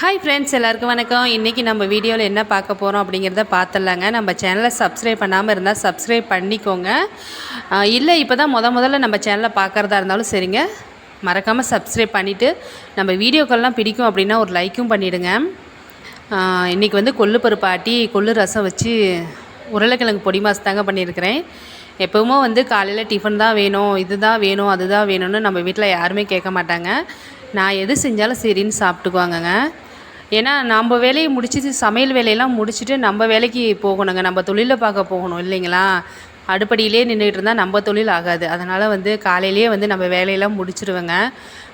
Hi friends எல்லாருக்கும் வணக்கம். இன்றைக்கி நம்ம வீடியோவில் என்ன பார்க்க போகிறோம் அப்படிங்கிறத பார்த்துடலாங்க. நம்ம சேனலை சப்ஸ்கிரைப் பண்ணாமல் இருந்தால் சப்ஸ்கிரைப் பண்ணிக்கோங்க. இல்லை இப்போ தான் முத முதல்ல நம்ம சேனலை பார்க்குறதா இருந்தாலும் சரிங்க. மறக்காமல் சப்ஸ்கிரைப் பண்ணிவிட்டு நம்ம வீடியோக்கள்லாம் பிடிக்கும் அப்படின்னா ஒரு லைக்கும் பண்ணிவிடுங்க இன்றைக்கி வந்து கொள்ளு பருப்பு ஆட்டி கொள்ளு ரசம் வச்சு உருளைக்கிழங்கு பொடி மாசு தாங்க பண்ணியிருக்கிறேன். எப்போவுமே வந்து காலையில் டிஃபன் தான் வேணும் இது தான் வேணும் அதுதான் வேணும்னு நம்ம வீட்டில் யாருமே கேட்க மாட்டாங்க. நான் எது செஞ்சாலும் சரின்னு சாப்பிட்டுக்குவாங்கங்க. ஏன்னா நம்ம வேலையை முடிச்சுட்டு சமையல் வேலையெல்லாம் முடிச்சுட்டு நம்ம வேலைக்கு போகணுங்க. நம்ம தொழிலை பார்க்க போகணும் இல்லைங்களா? அடுப்படியிலே நின்றுக்கிட்டு இருந்தால் நம்ம தொழில் ஆகாது. அதனால் வந்து காலையிலேயே வந்து நம்ம வேலையெல்லாம் முடிச்சிருவேங்க.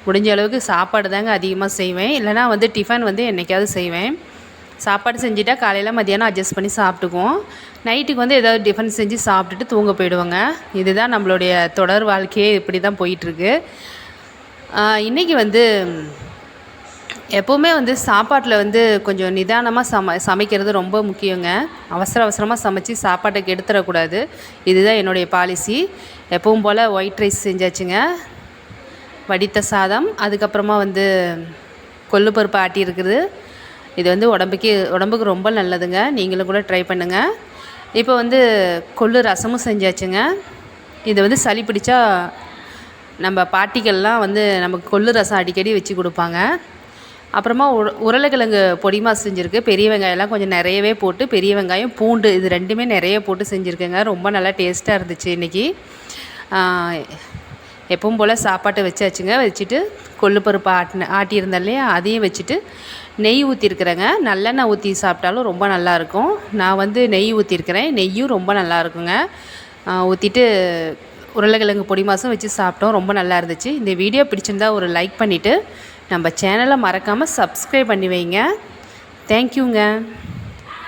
முடிஞ்ச அளவுக்கு சாப்பாடு தாங்க அதிகமாக செய்வேன். இல்லைனா வந்து டிஃபன் வந்து என்றைக்காவது செய்வேன். சாப்பாடு செஞ்சுட்டா காலையில் மதியானம் அட்ஜஸ்ட் பண்ணி சாப்பிட்டுக்குவோம். நைட்டுக்கு வந்து ஏதாவது டிஃபன் செஞ்சு சாப்பிட்டுட்டு தூங்க போயிடுவோங்க. இதுதான் நம்மளுடைய தொடர் வாழ்க்கையே இப்படி தான் போயிட்டுருக்கு இன்றைக்கி வந்து எப்போவுமே வந்து சாப்பாட்டில் வந்து கொஞ்சம் நிதானமாக சம சமைக்கிறது ரொம்ப முக்கியங்க. அவசர அவசரமாக சமைச்சு சாப்பாட்டை கெடுத்துடக்கூடாது இதுதான் என்னுடைய பாலிசி எப்பவும் போல் ஒயிட் ரைஸ் செஞ்சாச்சுங்க. வடித்த சாதம் அதுக்கப்புறமா வந்து கொள்ளு பருப்பு ஆட்டி இருக்குது இது வந்து உடம்புக்கு உடம்புக்கு ரொம்ப நல்லதுங்க. நீங்களும் கூட ட்ரை பண்ணுங்கள் இப்போ வந்து கொள்ளு ரசமும் செஞ்சாச்சுங்க. இது வந்து சளி பிடிச்சா நம்ம பாட்டிகள்லாம் வந்து நமக்கு கொள்ளு ரசம் அடிக்கடி வச்சு கொடுப்பாங்க. அப்புறமா உ உருளைக்கிழங்கு பொடி செஞ்சுருக்கு. பெரிய வெங்காயம்லாம் கொஞ்சம் நிறையவே போட்டு பெரிய வெங்காயம் பூண்டு இது ரெண்டுமே நிறைய போட்டு செஞ்சுருக்கேங்க. ரொம்ப நல்லா டேஸ்ட்டாக இருந்துச்சு இன்றைக்கி எப்பவும் போல் சாப்பாட்டை வச்சாச்சுங்க. வச்சுட்டு கொள்ளு பருப்பு ஆட்டின ஆட்டியிருந்தேன் இல்லையா? அதையும் வச்சுட்டு நெய் ஊற்றிருக்கிறேங்க நல்லெண்ணெய் ஊற்றி சாப்பிட்டாலும் ரொம்ப நல்லாயிருக்கும் நான் வந்து நெய் ஊற்றிருக்கிறேன் நெய்யும் ரொம்ப நல்லா இருக்குங்க. ஊற்றிட்டு உருளைக்கிழங்கு பொடி மாதம் வச்சு சாப்பிட்டோம். ரொம்ப நல்லா இருந்துச்சு. இந்த வீடியோ பிடிச்சிருந்தா ஒரு லைக் பண்ணிவிட்டு நம்ம சேனலை மறக்காமல் சப்ஸ்கிரைப் பண்ணி வைங்க. தேங்க்யூங்க